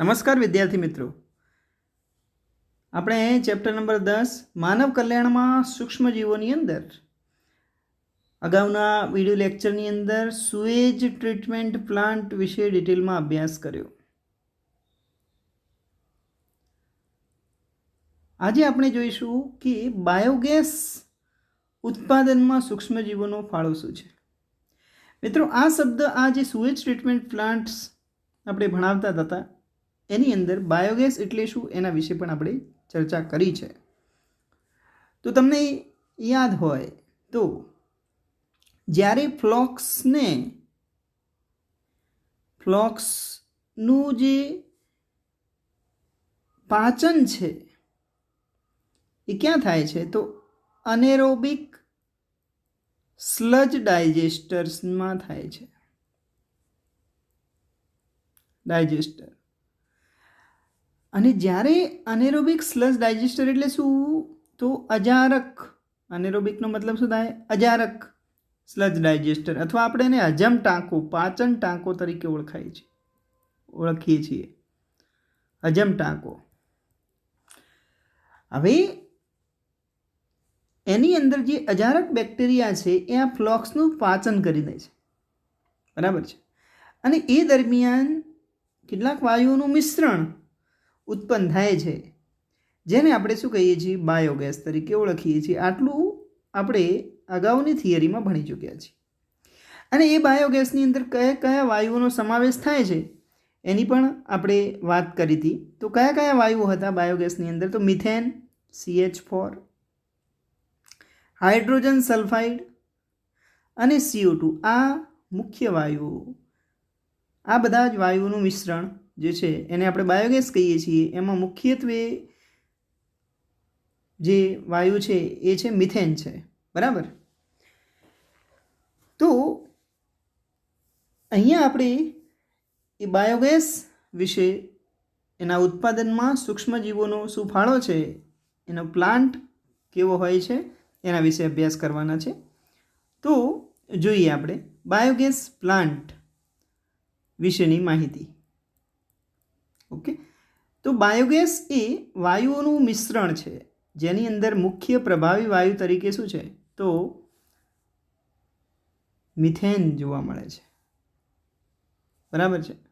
નમસ્કાર વિદ્યાર્થી મિત્રો. આપણે ચેપ્ટર નંબર દસ, માનવ કલ્યાણમાં સૂક્ષ્મજીવોની અંદર. અગાઉના વીડિયો લેક્ચરની અંદર સુએજ ટ્રીટમેન્ટ પ્લાન્ટ વિશે ડિટેલમાં અભ્યાસ કર્યો. આજે આપણે જોઈશું કે બાયોગેસ ઉત્પાદનમાં સૂક્ષ્મજીવોનો ફાળો શું છે. મિત્રો, આ શબ્દ આ જે સુએજ ટ્રીટમેન્ટ પ્લાન્ટ્સ આપણે ભણાવતા હતા એની અંદર બાયોગેસ એટલે શું એના વિશે પણ આપણે ચર્ચા કરી છે. તો તમને યાદ હોય તો જ્યારે ફ્લોક્સને ફ્લોક્સનું જે પાચન છે એ ક્યાં થાય છે? તો અનેરોબિક સ્લજ ડાયજેસ્ટર્સમાં થાય છે. ડાયજેસ્ટર અને જ્યારે અનેરોબિક સ્લજ ડાયજેસ્ટર એટલે શું? તો અજારક. અનેરોબિકનો મતલબ શું થાય? અજારક સ્લજ ડાયજેસ્ટર અથવા આપણે એને હજમ ટાંકો, પાચન ટાંકો તરીકે ઓળખાય છે. ઓળખીએ છીએ. હજમ ટાંકો. હવે એની અંદર જે અજારક બેક્ટેરિયા છે, એ આ ફ્લોક્સનું પાચન કરી દે છે. બરાબર છે? અને એ દરમિયાન કેટલાક વાયુઓનું મિશ્રણ ઉત્પન્ન થાય છે. જેને આપણે શું કહીએ છીએ? બાયોગેસ તરીકે ઓળખીએ છીએ. આટલું આપણે અગાઉની થિયરીમાં ભણી ચૂક્યા છીએ. અને એ બાયોગેસની અંદર કયા કયા વાયુઓનો સમાવેશ થાય છે? એની પણ આપણે વાત કરી હતી. તો કયા કયા વાયુઓ હતા બાયોગેસની અંદર? તો methane CH four hydrogen sulphide અને સીઓ ટુ આ મુખ્ય વાયુઓ. આ બધા જ વાયુઓનું મિશ્રણ જે છે, એને આપણે બાયોગેસ કહીએ છીએ. એમાં મુખ્યત્વે જે વાયુ છે, એ છે મિથેન છે. બરાબર? તો અહીંયા આપણે એ બાયોગેસ વિશે એના ઉત્પાદનમાં સૂક્ષ્મજીવોનો શું ફાળો છે, એનો પ્લાન્ટ કેવો હોય છે, એના વિશે અભ્યાસ કરવાના છે. તો જોઈએ આપણે બાયોગેસ પ્લાન્ટ વિશેની માહિતી. ઓકે? તો બાયોગેસ એ વાયુઓનું મિશ્રણ છે, જેની અંદર મુખ્ય પ્રભાવી વાયુ તરીકે શું છે? તો મિથેન જોવા મળે છે. બરાબર છે?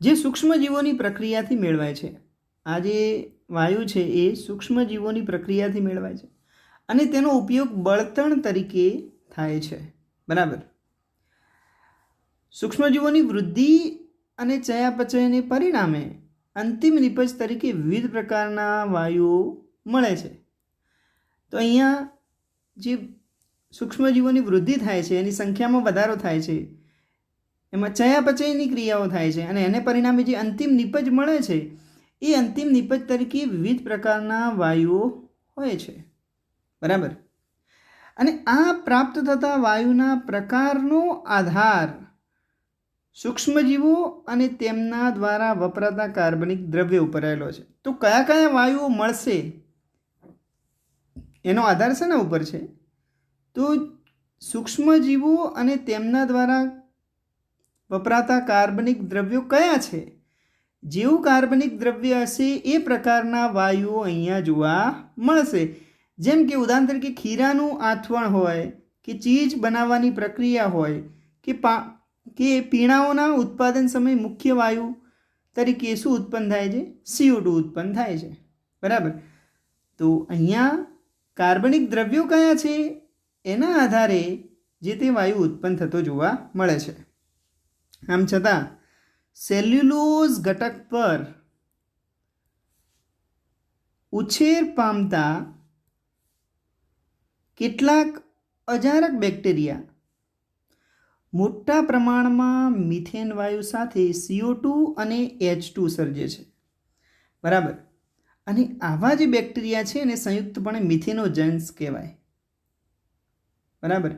જે સૂક્ષ્મજીવોની પ્રક્રિયાથી મેળવાય છે. આ જે વાયુ છે એ સૂક્ષ્મજીવોની પ્રક્રિયાથી મેળવાય છે. અને તેનો ઉપયોગ બળતણ તરીકે થાય છે. બરાબર? સૂક્ષ્મજીવોની વૃદ્ધિ અને ચયાપચયને પરિણામે અંતિમ નિપજ તરીકે વિવિધ પ્રકારના વાયુઓ મળે છે. તો અહીંયા જે સૂક્ષ્મજીવોની વૃદ્ધિ થાય છે, એની સંખ્યામાં વધારો થાય છે, એમાં ચયાપચયની ક્રિયાઓ થાય છે અને એને પરિણામે જે અંતિમ નિપજ મળે છે, એ અંતિમ નિપજ તરીકે વિવિધ પ્રકારના વાયુઓ હોય છે. બરાબર? અને આ પ્રાપ્ત થતા વાયુના પ્રકારનો આધાર સૂક્ષ્મજીવો અને તેમના દ્વારા વપરાતા કાર્બનિક દ્રવ્ય ઉપર રહેલો છે. તો કયા કયા વાયુઓ મળશે? એનો આધાર શેના ઉપર છે? તો સૂક્ષ્મજીવો અને તેમના દ્વારા વપરાતા કાર્બનિક દ્રવ્યો કયા છે? જેવું કાર્બનિક દ્રવ્ય હશે, એ પ્રકારના વાયુઓ અહીંયા જોવા મળશે. જેમ કે ઉદાહરણ તરીકે ખીરાનું આથવણ હોય, કે ચીજ બનાવવાની પ્રક્રિયા હોય, કે પા કે પીણાઓના ઉત્પાદન સમયે મુખ્ય વાયુ તરીકે શું ઉત્પન્ન થાય છે? સીઓ ટુ ઉત્પન્ન થાય છે. બરાબર? તો અહીંયા કાર્બનિક દ્રવ્યો કયા છે? એના આધારે જે તે વાયુ ઉત્પન્ન થતો જોવા મળે છે. આમ છતાં, સેલ્યુલોઝ ઘટક પર ઉછેર પામતા કેટલાક અજારક બેક્ટેરિયા મોટા પ્રમાણમાં મિથેન વાયુ સાથે સીઓ ટુ અને એચ ટુ સર્જે છે. બરાબર? અને આવા જે બેક્ટેરિયા છે એને સંયુક્તપણે મિથેનોજન્સ કહેવાય. બરાબર?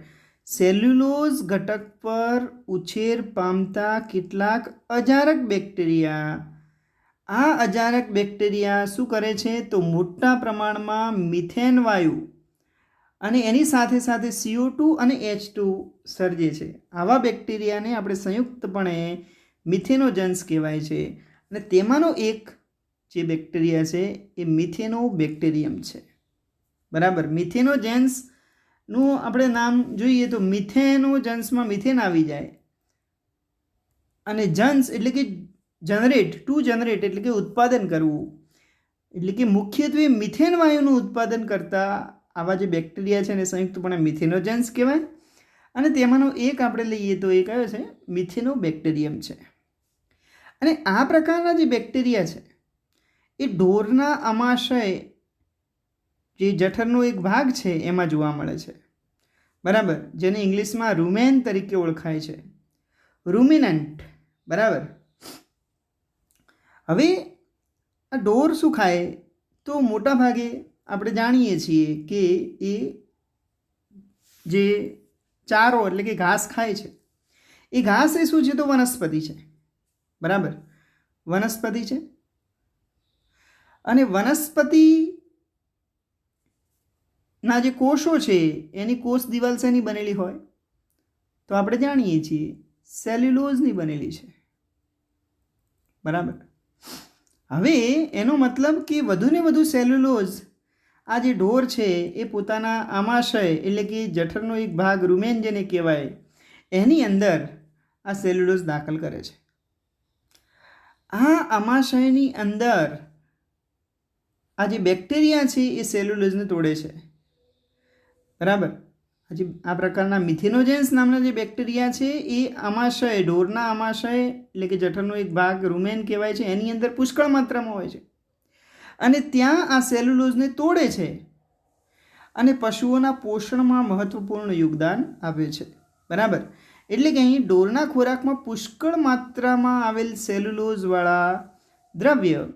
સેલ્યુલોઝ ઘટક પર ઉછેર પામતા કેટલાક અજારક બેક્ટેરિયા. આ અજારક બેક્ટેરિયા શું કરે છે? તો મોટા પ્રમાણમાં મિથેન વાયુ અને એની સાથે સાથે સીઓ ટુ અને એચ ટુ સર્જે છે. આવા બેક્ટેરિયાને આપણે સંયુક્તપણે મિથેનોજન્સ કહેવાય છે. અને તેમાંનો એક જે બેક્ટેરિયા છે એ મિથેનો બેક્ટેરિયમ છે. બરાબર? મિથેનોજેન્સનું આપણે નામ જોઈએ તો મિથેનોજન્સમાં મિથેન આવી જાય. અને જન્સ એટલે કે જનરેટ ટુ જનરેટ એટલે કે ઉત્પાદન કરવું. એટલે કે મુખ્યત્વે મિથેન વાયુનું ઉત્પાદન કરતા આવા જે બેક્ટેરિયા છે એને સંયુક્તપણે મિથેનોજેન્સ કહેવાય. અને તેમાંનો એક આપણે લઈએ તો એ કયો છે? મિથેનો બેક્ટેરિયમ છે. અને આ પ્રકારના જે બેક્ટેરિયા છે, એ ઢોરના અમાશય જે જઠરનો એક ભાગ છે, એમાં જોવા મળે છે. બરાબર? જેને ઇંગ્લિશમાં રૂમેન તરીકે ઓળખાય છે. રૂમિનન્ટ. બરાબર? હવે આ ઢોર શું ખાય? તો મોટા ભાગે આપણે જાણીએ છીએ કે એ જે ચારો એટલે કે ઘાસ ખાય છે, એ ઘાસ એ શું છે તો વનસ્પતિ છે. બરાબર? વનસ્પતિ છે. અને વનસ્પતિ ના જે કોષો છે, એની કોષ દિવાલ શેની બનેલી હોય? તો આપણે જાણીએ છીએ સેલ્યુલોઝની બનેલી છે. બરાબર? હવે એનો મતલબ કે વધુને વધુ સેલ્યુલોઝ આ જે ઢોર છે, એ પોતાના આમાશય એટલે કે જઠરનો એક ભાગ રૂમેન જેને કહેવાય, એની અંદર આ સેલ્યુલોઝ દાખલ કરે છે. આ અમાશયની અંદર આ જે બેક્ટેરિયા છે, એ સેલ્યુલોઝને તોડે છે. બરાબર? હજી આ પ્રકારના મિથેનોજેન્સ નામના જે બેક્ટેરિયા છે, એ અમાશય ઢોરના અમાશય એટલે કે જઠરનો એક ભાગ રૂમેન કહેવાય છે, એની અંદર પુષ્કળ માત્રામાં હોય છે. અને ત્યાં આ સેલ્યુલોઝને તોડે છે. અને પશુઓના પોષણમાં મહત્વપૂર્ણ યોગદાન આપે છે. બરાબર? એટલે કે અહીં ઢોરના ખોરાકમાં પુષ્કળ માત્રામાં આવેલ સેલ્યુલોઝવાળા દ્રવ્ય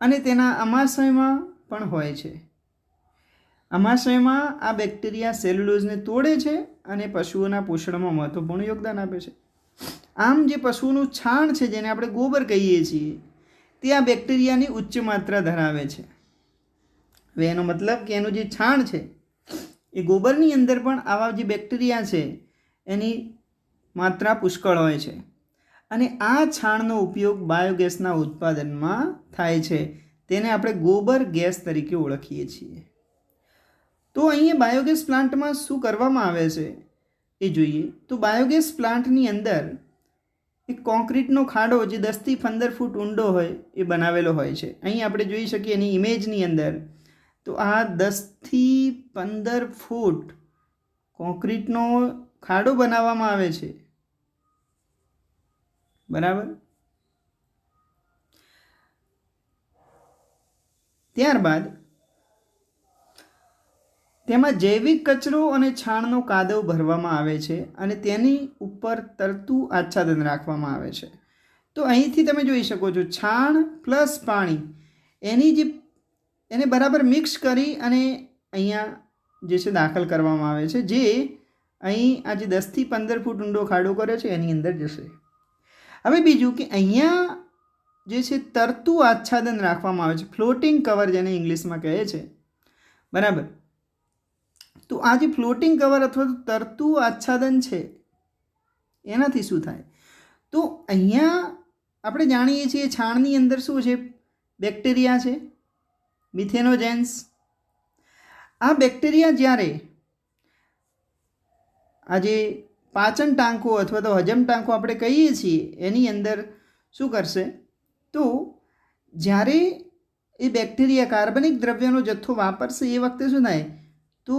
અને તેના અમાશયમાં પણ હોય છે. અમાશયમાં આ બેક્ટેરિયા સેલ્યુલોઝને તોડે છે અને પશુઓના પોષણમાં મહત્વપૂર્ણ યોગદાન આપે છે. આમ જે પશુઓનું છાણ છે, જેને આપણે ગોબર કહીએ છીએ તે આ બેક્ટેરિયાની ઉચ્ચ માત્રા ધરાવે છે. હવે એનો મતલબ કે એનું જે છાણ છે, એ ગોબરની અંદર પણ આવા જે બેક્ટેરિયા છે, એની માત્રા પુષ્કળ હોય છે. અને આ છાણનો ઉપયોગ બાયોગેસના ઉત્પાદનમાં થાય છે, તેને આપણે ગોબર ગેસ તરીકે ઓળખીએ છીએ. તો અહીંયા બાયોગેસ પ્લાન્ટમાં શું કરવામાં આવે છે? એ જોઈએ. તો બાયોગેસ પ્લાન્ટની અંદર એક કોન્ક્રીટનો ખાડો જે દસથી પંદર ફૂટ ઊંડો હોય, એ બનાવેલો હોય છે. અહીં આપણે જોઈ શકીએ એની ઇમેજની અંદર. તો આ દસથી પંદર ફૂટ કોન્ક્રીટનો ખાડો બનાવવામાં આવે છે. બરાબર? ત્યારબાદ તેમાં જૈવિક કચરો અને છાણનો કાદવ ભરવામાં આવે છે અને તેની ઉપર તરતું આચ્છાદન રાખવામાં આવે છે. તો અહીંથી તમે જોઈ શકો છો, છાણ પ્લસ પાણી, એની જે, એને બરાબર મિક્સ કરી અને અહીંયા જે છે દાખલ કરવામાં આવે છે, જે અહીં આ જે દસથી પંદર ફૂટ ઊંડો ખાડો કર્યો છે, એની અંદર જશે. હવે બીજું કે અહીંયા જે છે તરતું આચ્છાદન રાખવામાં આવે છે ફ્લોટિંગ કવર જેને ઇંગ્લિશમાં કહે છે. બરાબર? તો આ જે ફ્લોટિંગ કવર અથવા તો તરતું આચ્છાદન છે, એનાથી શું થાય? તો અહીંયા આપણે જાણીએ છીએ છાણની અંદર શું છે? બેક્ટેરિયા છે, મિથેનોજેન્સ. આ બેક્ટેરિયા જ્યારે આ જે પાચન ટાંકો અથવા તો હજમ ટાંકો આપણે કહીએ છીએ, એની અંદર શું કરશે? તો જ્યારે એ બેક્ટેરિયા કાર્બનિક દ્રવ્યનો જથ્થો વાપરશે એ વખતે શું થાય? તો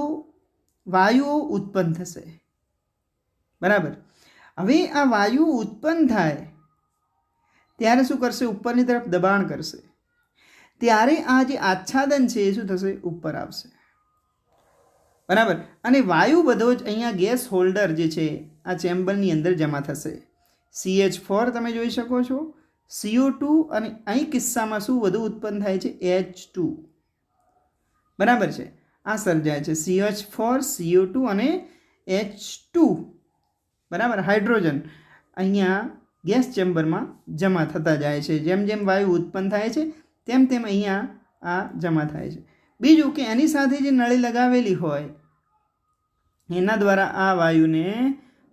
વાયુઓ ઉત્પન્ન થશે. બરાબર? હવે આ વાયુ ઉત્પન્ન થાય, ત્યારે શું કરશે? ઉપરની તરફ દબાણ કરશે. ત્યારે આ જે આચ્છાદન છે એ શું થશે? ઉપર આવશે. બરાબર? અને વાયુ બધો જ અહીંયા ગેસ હોલ્ડર જે છે, આ ચેમ્બરની અંદર જમા થશે. સીએચ ફોર તમે જોઈ શકો છો. સીઓ ટુ અને અહીં કિસ્સામાં શું વધુ ઉત્પન્ન થાય છે? એચ ટુ બરાબર છે? આ સર્જાય છે. સીએચ ફોર સીઓ ટુ અને એચ ટુ બરાબર? હાઇડ્રોજન. અહીંયા ગેસ ચેમ્બરમાં જમા થતા જાય છે. જેમ જેમ વાયુ ઉત્પન્ન થાય છે, તેમ તેમ અહીંયા આ જમા થાય છે. બીજું કે એની સાથે જે નળી લગાવેલી હોય, એના દ્વારા આ વાયુને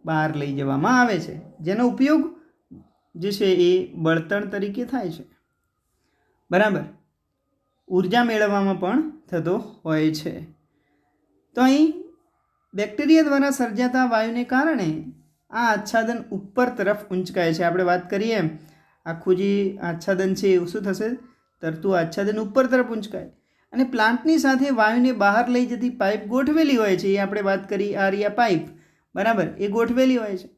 બહાર લઈ જવામાં આવે છે. જેનો ઉપયોગ જે છે એ બળતણ તરીકે થાય છે. બરાબર? ઊર્જા મેળવવામાં પણ થતો હોય છે. તો અહીં બેક્ટેરિયા દ્વારા સર્જાતા વાયુને કારણે આ આચ્છાદન ઉપર તરફ ઊંચકાય છે. આપણે વાત કરીએ આખું જે આચ્છાદન છે એવું શું થશે? તરતું આચ્છાદન ઉપર તરફ ઊંચકાય અને પ્લાન્ટની સાથે વાયુને બહાર લઈ જતી પાઇપ ગોઠવેલી હોય છે. એ આપણે વાત કરી આ પાઇપ. બરાબર? એ ગોઠવેલી હોય છે.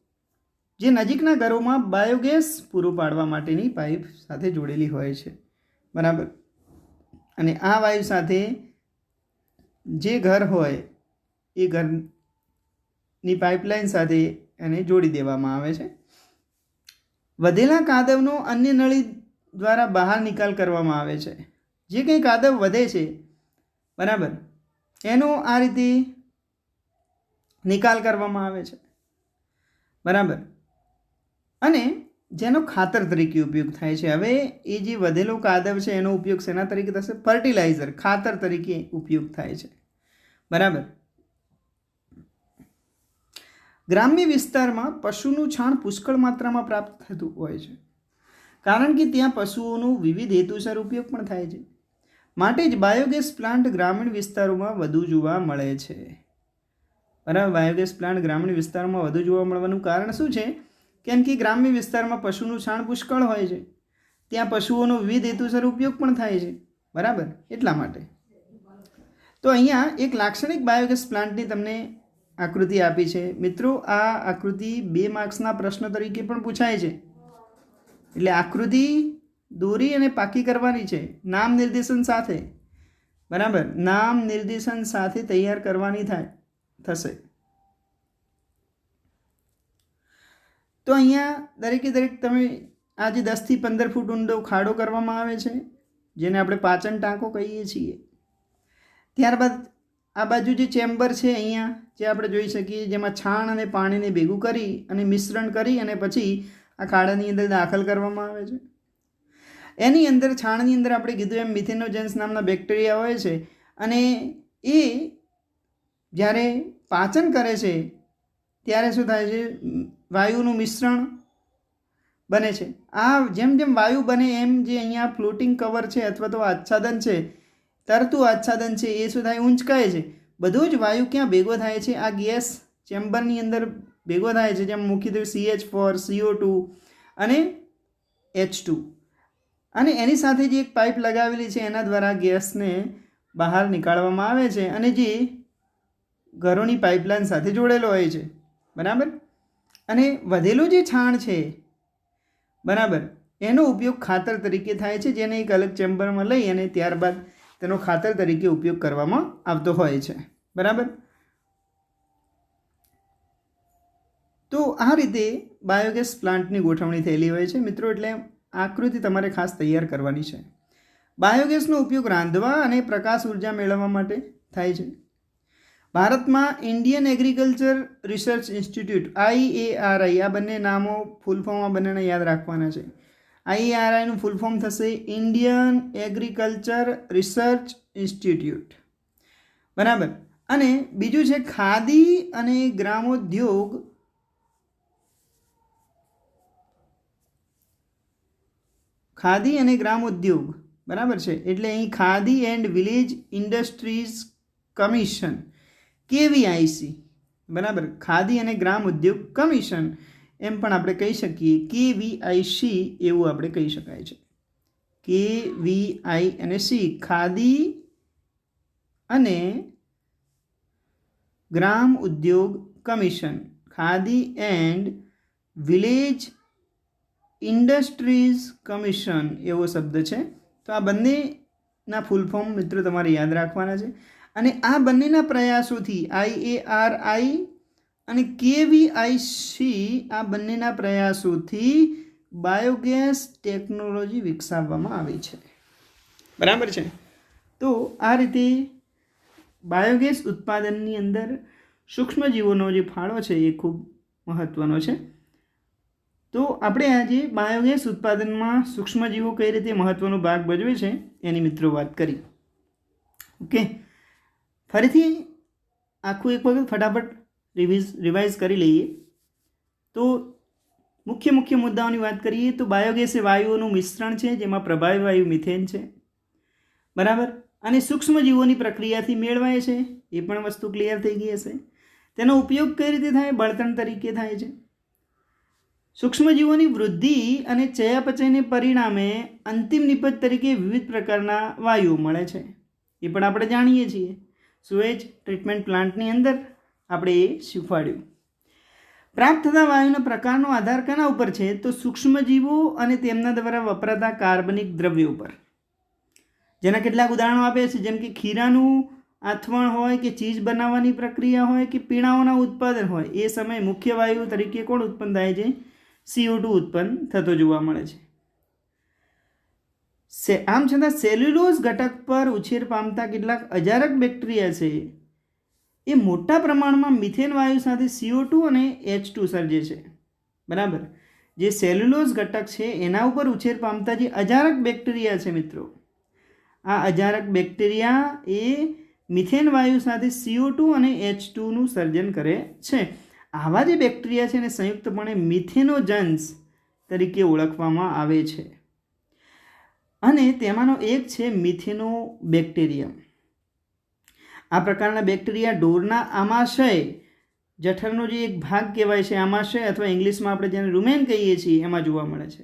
જે નજીકના ઘરોમાં બાયોગેસ પૂરું પાડવા માટેની પાઇપ સાથે જોડેલી હોય છે. બરાબર? અને આ વાયુ સાથે જે ઘર હોય, એ ઘરની પાઇપલાઇન સાથે એને જોડી દેવામાં આવે છે. વધેલા કાદવનો અન્ય નળી દ્વારા બહાર નિકાલ કરવામાં આવે છે. જે કંઈ કાદવ વધે છે, બરાબર, એનો આ રીતે નિકાલ કરવામાં આવે છે. બરાબર. અને જેનો ખાતર તરીકે ઉપયોગ થાય છે. હવે એ જે વધેલો કાદવ છે, એનો ઉપયોગ શેના તરીકે થશે? ફર્ટિલાઇઝર, ખાતર તરીકે ઉપયોગ થાય છે. બરાબર? ગ્રામ્ય વિસ્તારમાં પશુનું છાણ પુષ્કળ માત્રામાં પ્રાપ્ત થતું હોય છે. કારણ કે ત્યાં પશુઓનો વિવિધ હેતુસર ઉપયોગ પણ થાય છે. માટે જ બાયોગેસ પ્લાન્ટ ગ્રામીણ વિસ્તારોમાં વધુ જોવા મળે છે. બરાબર? બાયોગેસ પ્લાન્ટ ગ્રામીણ વિસ્તારોમાં વધુ જોવા મળવાનું કારણ શું છે? કેમ કે ગ્રામ્ય વિસ્તારમાં પશુનું છાણ પુષ્કળ હોય છે. ત્યાં પશુઓનો વિવિધ હેતુસર ઉપયોગ પણ થાય છે. બરાબર? એટલા માટે. તો અહીંયા એક લાક્ષણિક બાયોગેસ પ્લાન્ટની તમને આકૃતિ આપી છે. મિત્રો, આ આકૃતિ બે માર્ક્સના પ્રશ્ન તરીકે પણ પૂછાય છે. એટલે આકૃતિ દોરી અને પાકી કરવાની છે. નામ નિર્દેશન સાથે. બરાબર? નામ નિર્દેશન સાથે તૈયાર કરવાની થાય, થશે. તો અહીંયા દરેકે દરેક તમે આજે દસથી પંદર ફૂટ ઊંડો ખાડો કરવામાં આવે છે, જેને આપણે પાચન ટાંકો કહીએ છીએ. ત્યારબાદ આ બાજુ જે ચેમ્બર છે અહીંયા, જે આપણે જોઈ શકીએ, જેમાં છાણ અને પાણીને ભેગું કરી અને મિશ્રણ કરી અને પછી આ ખાડાની અંદર દાખલ કરવામાં આવે છે. એની અંદર, છાણની અંદર આપણે કીધું એમ મિથેનોજેન્સ નામના બેક્ટેરિયા હોય છે અને એ જ્યારે પાચન કરે છે, ત્યારે શું થાય છે વાયુનું મિશ્રણ બને છે. આ જેમ જેમ વાયુ બને એમ જે અહીંયા ફ્લોટિંગ કવર છે અથવા તો આચ્છાદન છે, તરતું આચ્છાદન છે, એ શું થાય ઊંચકાય છે. બધું જ વાયુ ક્યાં ભેગો થાય છે? આ ગેસ ચેમ્બરની અંદર ભેગો થાય છે, જેમ મુખ્યત્વે સીએચ ફોર સીઓ ટુ અને એચ ટુ અને એની સાથે જે એક પાઇપ લગાવેલી છે, એના દ્વારા ગેસને બહાર નીકાળવામાં આવે છે અને જે ઘરોની પાઇપલાઇન સાથે જોડેલો હોય છે. બરાબર? અને વધેલું જે છાણ છે, બરાબર, એનો ઉપયોગ ખાતર તરીકે થાય છે, જેને એક અલગ ચેમ્બરમાં લઈ અને ત્યારબાદ તેનો ખાતર તરીકે ઉપયોગ કરવામાં આવતો હોય છે, બરાબર. તો આ રીતે બાયોગેસ પ્લાન્ટની ગોઠવણી થયેલી હોય છે, મિત્રો, એટલે આકૃતિ તમારે ખાસ તૈયાર કરવાની છે. બાયોગેસનો ઉપયોગ રાંધવા અને પ્રકાશ ઊર્જા મેળવવા માટે થાય છે. ભારતમાં Indian agriculture research institute IARI આ બંને નામો ફૂલ ફોર્મ આ બંનેને યાદ રાખવાના છે. આઈએઆરઆઈનું ફૂલ ફોર્મ થશે ઇન્ડિયન એગ્રીકલ્ચર રિસર્ચ ઇન્સ્ટિટ્યૂટ બરાબર. અને બીજું છે ખાદી અને ગ્રામોદ્યોગ. ખાદી અને ગ્રામોદ્યોગ. બરાબર છે. એટલે અહીં khadi and village industries commission. KVIC બરાબર. ખાદી અને ગ્રામ ઉદ્યોગ કમિશન એમ પણ આપણે કહી શકીએ. કે વીઆઈસી એવું આપણે કહી શકાય છે. કે વી આઈ અને સી. ખાદી અને ગ્રામ ઉદ્યોગ commission. Khadi and village industries commission એવો શબ્દ છે. તો આ બંનેના ફૂલ ફોર્મ મિત્રો તમારે યાદ રાખવાના છે. અને આ બંનેના પ્રયાસોથી આઈ એ આર આઈ અને કેવીઆઈસી આ બંનેના પ્રયાસોથી બાયોગેસ ટેકનોલોજી વિકસાવવામાં આવી છે. બરાબર છે? તો આ રીતે બાયોગેસ ઉત્પાદનની અંદર સૂક્ષ્મજીવોનો જે ફાળો છે એ ખૂબ મહત્ત્વનો છે. તો આપણે આજે બાયોગેસ ઉત્પાદનમાં સૂક્ષ્મજીવો કઈ રીતે મહત્ત્વનો ભાગ ભજવે છે એની મિત્રો વાત કરી. ઓકે? ફરીથી આખું એક વખત ફટાફટ રિવિઝ રિવાઇઝ કરી લઈએ. તો મુખ્ય મુખ્ય મુદ્દાઓની વાત કરીએ તો બાયોગેસ એ વાયુઓનું મિશ્રણ છે, જેમાં પ્રભાવી વાયુ મિથેન છે. બરાબર? અને સૂક્ષ્મજીવોની પ્રક્રિયાથી મેળવાય છે, એ પણ વસ્તુ ક્લિયર થઈ ગઈ હશે. તેનો ઉપયોગ કઈ રીતે થાય? બળતણ તરીકે થાય છે. સૂક્ષ્મજીવોની વૃદ્ધિ અને ચયાપચયને પરિણામે અંતિમ નિપજ તરીકે વિવિધ પ્રકારના વાયુઓ મળે છે. એ પણ આપણે જાણીએ છીએ. સુએજ ટ્રીટમેન્ટ પ્લાન્ટની અંદર આપણે એ શીખવાડ્યું. પ્રાપ્ત થતા વાયુના પ્રકારનો આધાર કેના ઉપર છે? તો સૂક્ષ્મજીવો અને તેમના દ્વારા વપરાતા કાર્બનિક દ્રવ્યો ઉપર. જેના કેટલાક ઉદાહરણો આપે છે, જેમ કે ખીરાનું આથવણ હોય કે ચીજ બનાવવાની પ્રક્રિયા હોય કે પીણાઓના ઉત્પાદન હોય, એ સમયે મુખ્ય વાયુ તરીકે કોણ ઉત્પન્ન થાય છે? સીઓ ઉત્પન્ન થતો જોવા મળે છે. સે આમ છતાં સેલ્યુલોઝ ઘટક પર ઉછેર પામતા કેટલાક અજારક બેક્ટેરિયા છે. એ મોટા પ્રમાણમાં મિથેન વાયુ સાથે સીઓ ટુ અને એચ ટુ સર્જે છે. બરાબર? જે સેલ્યુલોઝ ઘટક છે, એના ઉપર ઉછેર પામતા જે અજારક બેક્ટેરિયા છે મિત્રો. આ અજારક બેક્ટેરિયા એ મિથેન વાયુ સાથે સીઓ ટુ અને એચ ટુનું સર્જન કરે છે. આવા જે બેક્ટેરિયા છે, એને સંયુક્તપણે મિથેનોજન્સ તરીકે ઓળખવામાં આવે છે. અને તેમાંનો એક છે મિથેનો બેક્ટેરિયમ આ પ્રકારના બેક્ટેરિયા ઢોરના આમાશય, જઠરનો જે એક ભાગ કહેવાય છે આમાશય અથવા ઇંગ્લિશમાં આપણે જેને રૂમેન કહીએ છીએ એમાં જોવા મળે છે.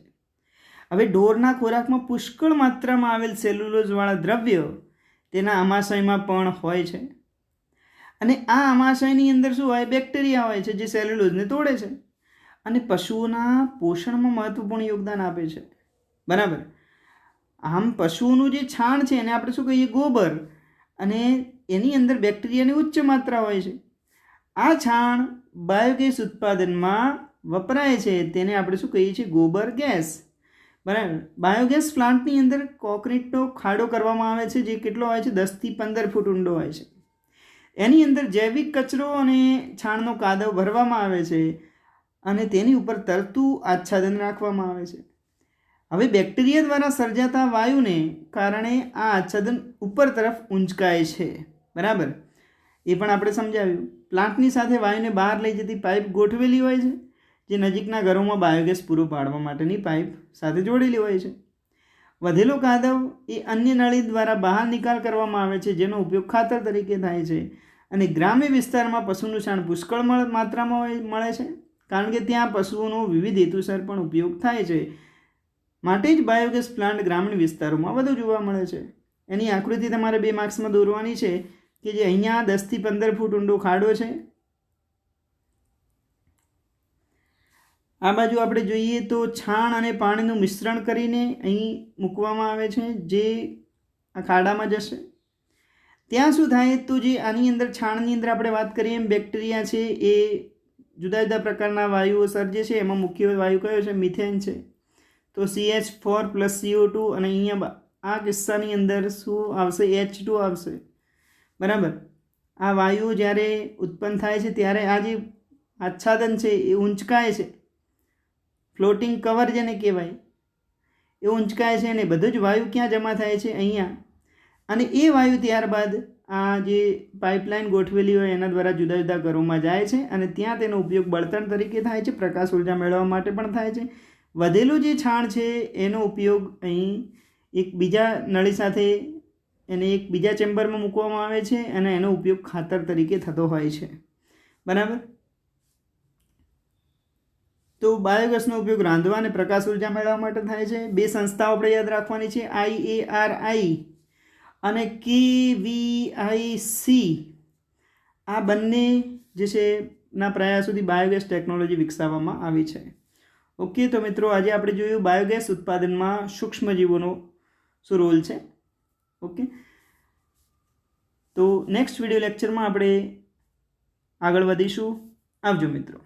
હવે ઢોરના ખોરાકમાં પુષ્કળ માત્રામાં આવેલ સેલ્યુલોઝવાળા દ્રવ્ય તેના આમાશયમાં પણ હોય છે. અને આ આમાશયની અંદર શું હોય? બેક્ટેરિયા હોય છે જે સેલ્યુલોઝને તોડે છે. અને પશુઓના પોષણમાં મહત્વપૂર્ણ યોગદાન આપે છે. બરાબર? આમ પશુઓનું જે છાણ છે એને આપણે શું કહીએ, ગોબર. અને એની અંદર બેક્ટેરિયાની ઉચ્ચ માત્રા હોય છે. આ છાણ બાયોગેસ ઉત્પાદનમાં વપરાય છે, તેને આપણે શું કહીએ છીએ, ગોબર ગેસ. બરાબર. બાયોગેસ પ્લાન્ટની અંદર કોક્રીટનો ખાડો કરવામાં આવે છે, જે કેટલો હોય છે, દસથી પંદર ફૂટ ઊંડો હોય છે. એની અંદર જૈવિક કચરો અને છાણનો કાદવ ભરવામાં આવે છે અને તેની ઉપર તરતું આચ્છાદન રાખવામાં આવે છે. હવે બેક્ટેરિયા દ્વારા સર્જાતા વાયુને કારણે આ આચ્છાદન ઉપર તરફ ઊંચકાય છે. બરાબર? એ પણ આપણે સમજાવ્યું. પ્લાન્ટની સાથે વાયુને બહાર લઈ જતી પાઇપ ગોઠવેલી હોય છે, જે નજીકના ઘરોમાં બાયોગેસ પૂરો પાડવા માટેની પાઇપ સાથે જોડેલી હોય છે. વધેલો કાદવ એ અન્ય નળી દ્વારા બહાર નિકાલ કરવામાં આવે છે, જેનો ઉપયોગ ખાતર તરીકે થાય છે. અને ગ્રામ્ય વિસ્તારમાં પશુનું છાણ પુષ્કળ માત્રામાં મળે છે, કારણ કે ત્યાં પશુઓનો વિવિધ હેતુસર પણ ઉપયોગ થાય છે. માટે જ બાયોગેસ પ્લાન્ટ ગ્રામીણ વિસ્તારોમાં વધુ જોવા મળે છે. એની આકૃતિ તમારે બે માર્ક્સમાં દોરવાની છે કે જે અહીંયા દસથી પંદર ફૂટ ઊંડો ખાડો છે. આ બાજુ આપણે જોઈએ તો છાણ અને પાણીનું મિશ્રણ કરીને અહીં મૂકવામાં આવે છે જે આ ખાડામાં જશે. ત્યાં શું થાય તો જે આની અંદર છાણની અંદર આપણે વાત કરીએ એમ બેક્ટેરિયા છે એ જુદા જુદા પ્રકારના વાયુઓ સર્જે છે. એમાં મુખ્ય વાયુ કયો છે? મિથેન છે. તો C H four plus CO two અને અહીંયા આ કિસ્સાની અંદર શું આવશે? એચ ટુ આવશે. બરાબર? આ વાયુ જ્યારે ઉત્પન્ન થાય છે, ત્યારે આ જે આચ્છાદન છે, એ ઊંચકાય છે. ફ્લોટિંગ કવર જેને કહેવાય. એ ઊંચકાય છે અને બધું જ વાયુ ક્યાં જમા થાય છે? અહીંયા. અને એ વાયુ ત્યારબાદ આ જે પાઇપલાઇન ગોઠવેલી હોય, એના દ્વારા જુદા જુદા ઘરોમાં જાય છે અને ત્યાં તેનો ઉપયોગ બળતણ તરીકે થાય છે, પ્રકાશ ઊર્જા મેળવવા માટે પણ થાય છે. વધેલું જે છાણ છે, એનો ઉપયોગ અહીં એક બીજા નળી સાથે એને એક બીજા ચેમ્બરમાં મૂકવામાં આવે છે અને એનો ઉપયોગ ખાતર તરીકે થતો હોય છે. બરાબર? તો બાયોગેસનો ઉપયોગ રાંધવા અને પ્રકાશ ઊર્જા મેળવવા માટે થાય છે. બે સંસ્થાઓ આપણે યાદ રાખવાની છે, આઈ એ આર આઈ અને કે વી આઈ સી. આ બંને જે છે, ના પ્રયાસોથી બાયોગેસ ટેકનોલોજી વિકસાવવામાં આવી છે. ઓકે, તો મિત્રો, આજે આપણે જોયું બાયોગેસ ઉત્પાદનમાં સૂક્ષ્મજીવોનો શું રોલ છે? ઓકે. તો નેક્સ્ટ વીડિયો લેક્ચરમાં આપણે આગળ વધીશું. આવજો મિત્રો.